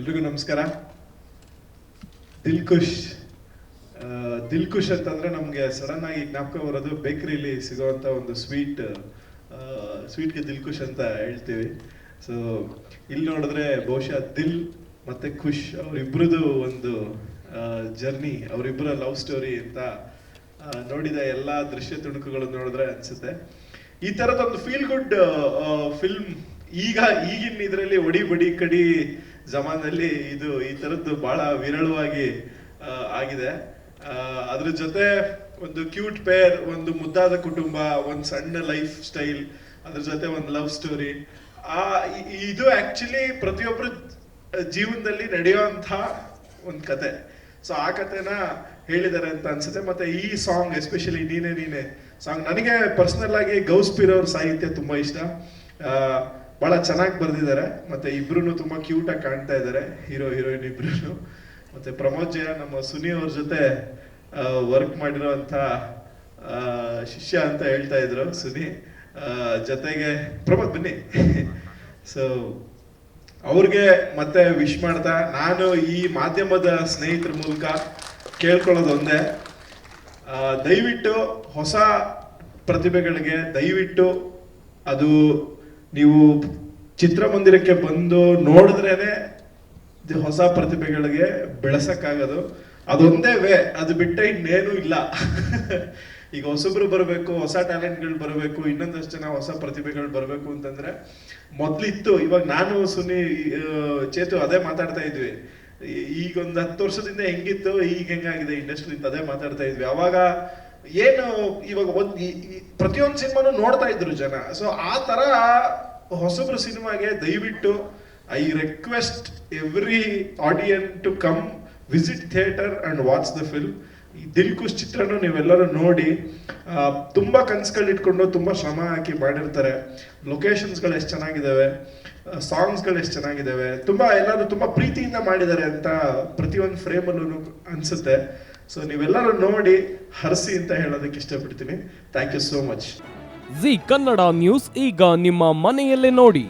ಎಲ್ರಿಗೂ ನಮಸ್ಕಾರ. ದಿಲ್ ಖುಷ್ ದಿಲ್ ಖುಷ್ ಅಂತಂದ್ರೆ ನಮಗೆ ಸಡನ್ ಆಗಿ ಜ್ಞಾಪಕ ಬರೋದು ಬೇಕರಿಲಿ ಸಿಗೋವಂಥ ಒಂದು ಸ್ವೀಟ್ ಸ್ವೀಟ್ಗೆ ದಿಲ್ ಖುಷ್ ಅಂತ ಹೇಳ್ತೀವಿ. ಸೊ ಇಲ್ಲಿ ನೋಡಿದ್ರೆ ಬಹುಶಃ ದಿಲ್ ಮತ್ತೆ ಖುಷ್ ಅವರಿಬ್ರದ್ದು ಒಂದು ಜರ್ನಿ ಅವರಿಬ್ಬರ ಲವ್ ಸ್ಟೋರಿ ಅಂತ ನೋಡಿದ ಎಲ್ಲಾ ದೃಶ್ಯ ತುಣುಕುಗಳು ನೋಡಿದ್ರೆ ಅನ್ಸುತ್ತೆ. ಈ ತರದೊಂದು ಫೀಲ್ ಗುಡ್ ಫಿಲ್ಮ್ ಈಗ ಈಗಿನ ಇದರಲ್ಲಿ ಒಡಿ ಬಡಿ ಕಡಿ ಜಮಾನಲ್ಲಿ ಇದು ಈ ತರದ್ದು ಬಹಳ ವಿರಳವಾಗಿ ಆಗಿದೆ. ಅದ್ರ ಜೊತೆ ಒಂದು ಕ್ಯೂಟ್ ಪೇರ್ ಒಂದು ಮುದ್ದಾದ ಕುಟುಂಬ, ಒಂದು ಸಣ್ಣ ಲೈಫ್ ಸ್ಟೈಲ್ ಅದ್ರ ಜೊತೆ ಒಂದು ಲವ್ ಸ್ಟೋರಿ ಆ ಇದು ಆಕ್ಚುಲಿ ಪ್ರತಿಯೊಬ್ಬರ ಜೀವನದಲ್ಲಿ ನಡೆಯುವಂಥ ಒಂದು ಕತೆ. ಸೊ ಆ ಕತೆನ ಹೇಳಿದ್ದಾರೆ ಅಂತ ಅನ್ಸುತ್ತೆ. ಮತ್ತೆ ಈ ಸಾಂಗ್ ಎಸ್ಪೆಷಲಿ ನೀನೆ ನೀನೆ ಸಾಂಗ್ ನನಗೆ ಪರ್ಸನಲ್ ಆಗಿ ಗೌಸ್ಪೀರ್ ಅವ್ರ ಸಾಹಿತ್ಯ ತುಂಬಾ ಇಷ್ಟ. ಬಹಳ ಚೆನ್ನಾಗಿ ಬರೆದಿದ್ದಾರೆ. ಮತ್ತೆ ಇಬ್ರು ತುಂಬಾ ಕ್ಯೂಟ್ ಆಗಿ ಕಾಣ್ತಾ ಇದ್ದಾರೆ. ಹೀರೋ ಹೀರೋಯಿನ್ ಇಬ್ರು ಮತ್ತೆ ಪ್ರಮೋದ್ ಜಯ ನಮ್ಮ ಸುನಿ ಅವ್ರ ಜೊತೆ ವರ್ಕ್ ಮಾಡಿರುವಂತ ಶಿಷ್ಯ ಅಂತ ಹೇಳ್ತಾ ಇದ್ರು ಸುನಿ. ಜೊತೆಗೆ ಪ್ರಮೋದ್ ಬನ್ನಿ. ಸೊ ಅವ್ರಿಗೆ ಮತ್ತೆ ವಿಶ್ ಮಾಡ್ತಾ ನಾನು ಈ ಮಾಧ್ಯಮದ ಸ್ನೇಹಿತರ ಮೂಲಕ ಕೇಳ್ಕೊಳ್ಳೋದು ಒಂದೇ. ದಯವಿಟ್ಟು ಹೊಸ ಪ್ರತಿಭೆಗಳಿಗೆ ದಯವಿಟ್ಟು ಅದು ನೀವು ಚಿತ್ರಮಂದಿರಕ್ಕೆ ಬಂದು ನೋಡಿದ್ರೇನೆ ಇದು ಹೊಸ ಪ್ರತಿಭೆಗಳಿಗೆ ಬೆಳೆಸಕ್ಕಾಗೋದು. ಅದೊಂದೇ ವೇ, ಅದು ಬಿಟ್ಟರೆ ಇನ್ನೇನು ಇಲ್ಲ. ಈಗ ಹೊಸಬ್ರು ಬರಬೇಕು, ಹೊಸ ಟ್ಯಾಲೆಂಟ್ಗಳು ಬರಬೇಕು, ಇನ್ನೊಂದಷ್ಟು ಜನ ಹೊಸ ಪ್ರತಿಭೆಗಳು ಬರಬೇಕು ಅಂತಂದ್ರೆ ಮೊದ್ಲಿತ್ತು. ಇವಾಗ ನಾನು, ಸುನಿ ಚೇತು ಅದೇ ಮಾತಾಡ್ತಾ ಇದ್ವಿ. ಈಗ ಒಂದು ಹತ್ತು ವರ್ಷದಿಂದ ಹೆಂಗಿತ್ತು, ಈಗ ಹೆಂಗಾಗಿದೆ ಇಂಡಸ್ಟ್ರಿ ಅದೇ ಮಾತಾಡ್ತಾ ಇದ್ವಿ. ಅವಾಗ ಏನು ಇವಾಗ ಒಂದ್ ಪ್ರತಿಯೊಂದು ಸಿನಿಮಾನು ನೋಡ್ತಾ ಇದ್ರು ಜನ. ಸೊ ಆ ತರ ಹೊಸಬ್ರು ಸಿನಿಮಾಗೆ ದಯವಿಟ್ಟು I request every audience to come visit theatre and watch the film Dil Khush ಚಿತ್ರನ ನೀವೆಲ್ಲರೂ ನೋಡಿ ತುಂಬಾ ಇಟ್ಕೊಂಡು ತುಂಬಾ ಶ್ರಮ ಹಾಕಿ ಮಾಡಿರ್ತಾರೆ. ಲೊಕೇಶನ್ಸ್ಗಳು ಎಷ್ಟು ಚೆನ್ನಾಗಿದ್ದಾವೆ ಸಾಂಗ್ಸ್ಗಳು ಎಷ್ಟು ಚೆನ್ನಾಗಿದ್ದಾವೆ ತುಂಬಾ ಎಲ್ಲರೂ ತುಂಬಾ ಪ್ರೀತಿಯಿಂದ ಮಾಡಿದ್ದಾರೆ ಅಂತ ಪ್ರತಿಯೊಂದು ಫ್ರೇಮಲ್ಲೂ ಅನ್ಸುತ್ತೆ. ಸೊ ನೀವೆಲ್ಲರೂ ನೋಡಿ ಹರಿಸಿ ಅಂತ ಹೇಳೋದಕ್ಕೆ ಇಷ್ಟಪಡ್ತೀನಿ. Thank you so much Zee Kannada news ಈಗ ನಿಮ್ಮ ಮನೆಯಲ್ಲೇ ನೋಡಿ.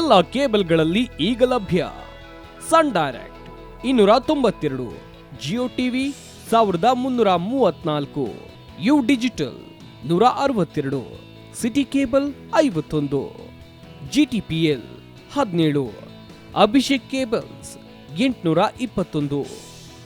ಎಲ್ಲ ಕೇಬಲ್ಗಳಲ್ಲಿ ಈಗ ಲಭ್ಯ. ಸನ್ ಡೈರೆಕ್ಟ್ ಇನ್ನೂರ ತೊಂಬತ್ತೆರಡು ಜಿಯೋ ಟಿವಿ ಸಾವಿರದ ಮುನ್ನೂರ ಮೂವತ್ನಾಲ್ಕು ಯು ಡಿಜಿಟಲ್ ನೂರ ಅರವತ್ತೆರಡು ಸಿಟಿ ಕೇಬಲ್ ಐವತ್ತೊಂದು ಜಿ ಟಿ ಪಿ ಎಲ್ ಹದಿನೇಳು ಅಭಿಷೇಕ್ ಕೇಬಲ್ಸ್ ಎಂಟುನೂರ ಇಪ್ಪತ್ತೊಂದು.